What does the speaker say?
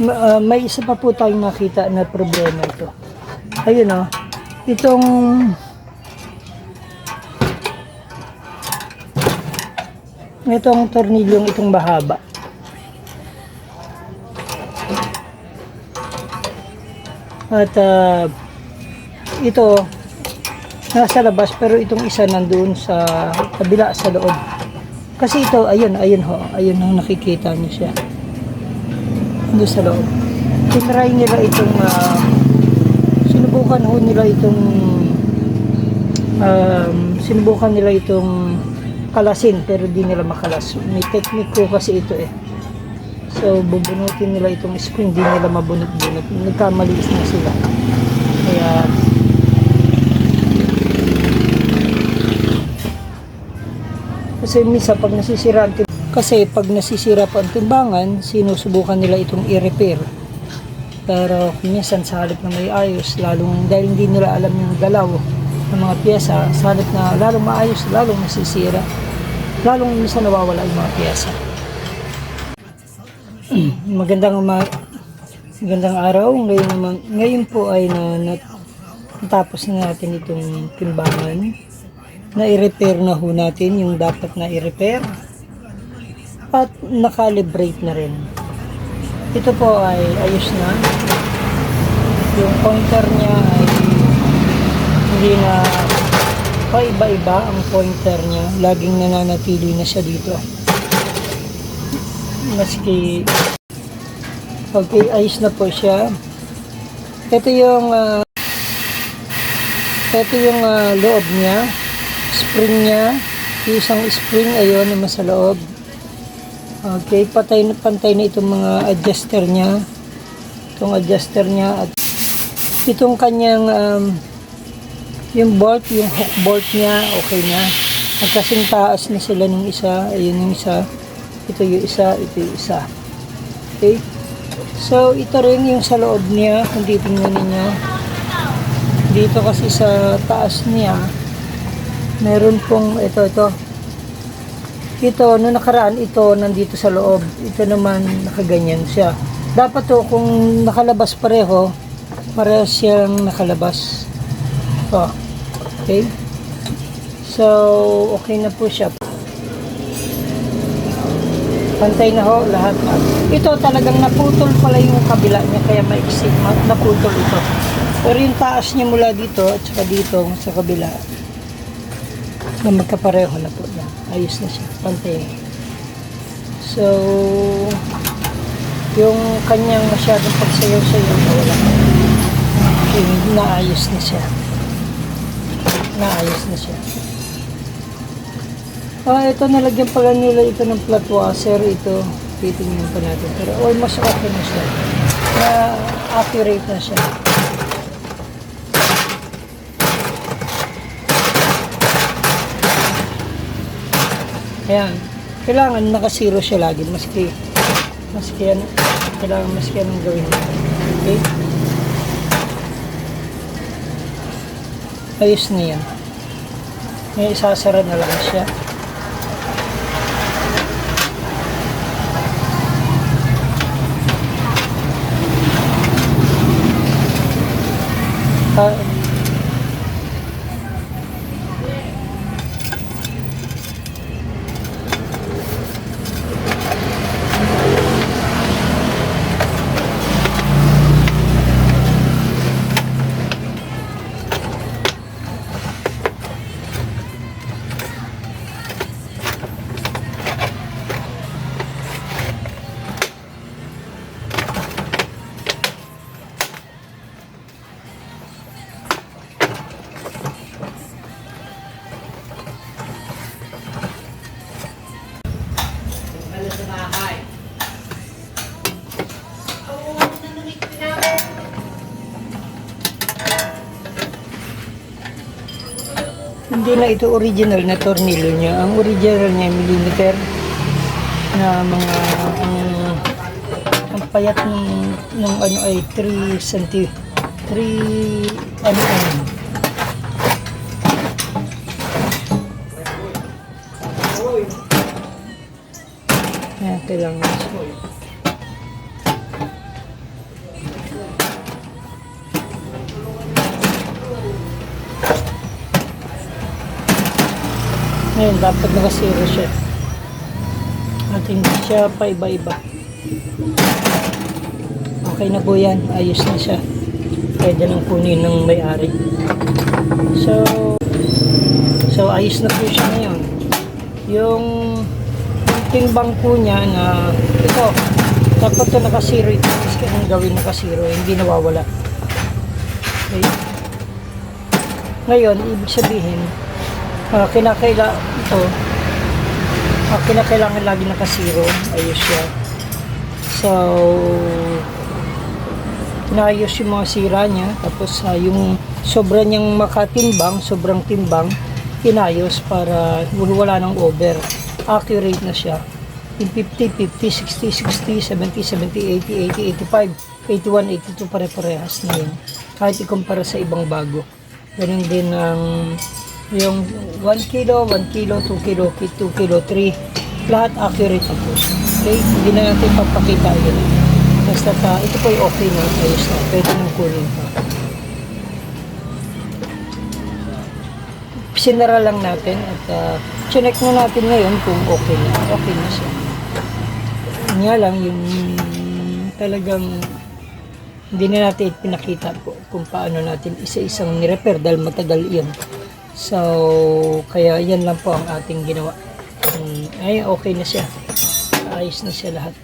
Ah, may isa pa po tayong nakita na problema ito. Ayun oh. Itong itong tornilyong itong mahaba. At ah, ito nasa labas pero itong isa nandoon sa kabila sa loob. Kasi ito, ayun, ayun ho, ayun ho, nakikita niyo siya. Doon sa loob. Tinry nila itong, ah, sinubukan ho nila itong, um, sinubukan nila itong kalasin pero di nila makalas. May technique ko kasi ito eh. So, bubunutin nila itong spring, di nila mabunot-bunot. Nagkamaliis na sila. Kaya, Kasi minsan pag nasisira ang tim- kasi pag nasisira pa ang timbangan, sinusubukan nila itong i-repair. Pero minsan sa halip na may ayos, lalong dahil hindi nila alam yung galaw ng mga pyesa, sa halip na lalong maayos, lalong nasisira. Lalong minsan nawawala yung mga pyesa. magandang ma magandang araw. Ngayon, ngayon po ay na, na- natapos na natin itong timbangan na i-repair na ho natin yung dapat na i-repair at nakalibrate na rin. Ito po ay ayos na. Yung pointer niya ay hindi na paiba-iba ang pointer niya. Laging nananatili na siya dito. Maski okay ayos na po siya. Ito yung ah, ito yung ah, loob niya. Spring niya. Isang spring ayun naman sa loob okay patay na pantay na itong mga adjuster niya. Itong adjuster niya at itong kanyang um, yung bolt yung hook bolt niya okay na. At kasing taas na sila nung isa ayun yung isa. Ito yung isa ito yung isa. Okay? So ito rin yung sa loob niya kung titingnan ninyo dito kasi sa taas niya meron pong ito ito ito no nakaraan ito nandito sa loob. Ito naman nakaganyan siya. Dapat to kung nakalabas pareho pareho siyang nakalabas. Oh, okay? So okay na po siya. Pantay na ho lahat. Ito talagang naputol pala yung kabila niya kaya maiksi ma- naputol ito. Pero yung taas niya mula dito at saka dito sa kabila na magkapareho na po yan. Ayos na siya. Pantay. So, yung kanyang masyadong pagsayaw-sayaw na wala. Yung naayos na siya. Naayos na siya. Ah, ito nalagyan pala nila ito ng flat washer. Ito, titingnan pa natin. Pero almost okay na siya. Na accurate na siya. Ayan. Kailangan nakasiro siya lagi. Maski, maski ano, kailangan maski anong gawin. Okay? Ayos na yan. May isasara na lang siya. Ah, Hindi na ito original na tornilyo niya. Ang original niya millimeter na mga ang, ang payat ng, ng ano ay 3 cm 3 ano ano konti lang. Ngayon, dapat nakasiro siya. At hindi siya pa iba-iba. Okay na po yan. Ayos na siya. Pwede nang kunin ng may-ari. So, so ayos na po siya ngayon. Yung yung bangko niya na ito, dapat ito naka-zero ito. Kasi anong gawin naka-zero, hindi nawawala. Okay. Ngayon, ibig sabihin, uh, kinakaila ito, uh, kinakailangan lagi naka-zero. Ayos siya. So, naayos yung mga sira niya. Tapos ah, yung sobra niyang makatimbang, sobrang timbang, inayos para wala ng over. Accurate na siya. Yung 50, 50, 60, 60, 70, 70, 80, 80, 85, 81, 82 pare-parehas na yun. Kahit ikumpara sa ibang bago. Ganun din ang yung 1 kilo, 1 kilo, 2 kilo, 2 kilo, 3. Lahat accurate na po. Okay? Hindi na natin papakita yun. Basta ta, ito po yung okay na, ayos na. Pwede nang kunin pa. Sinara lang natin at uh, chinek na natin ngayon kung okay na. Okay na siya. Nga lang, yung talagang hindi na natin pinakita po kung paano natin isa-isang nirepair dahil matagal yun. So, kaya yan lang po ang ating ginawa. Mm, Ay, okay na siya. Ayos na siya lahat.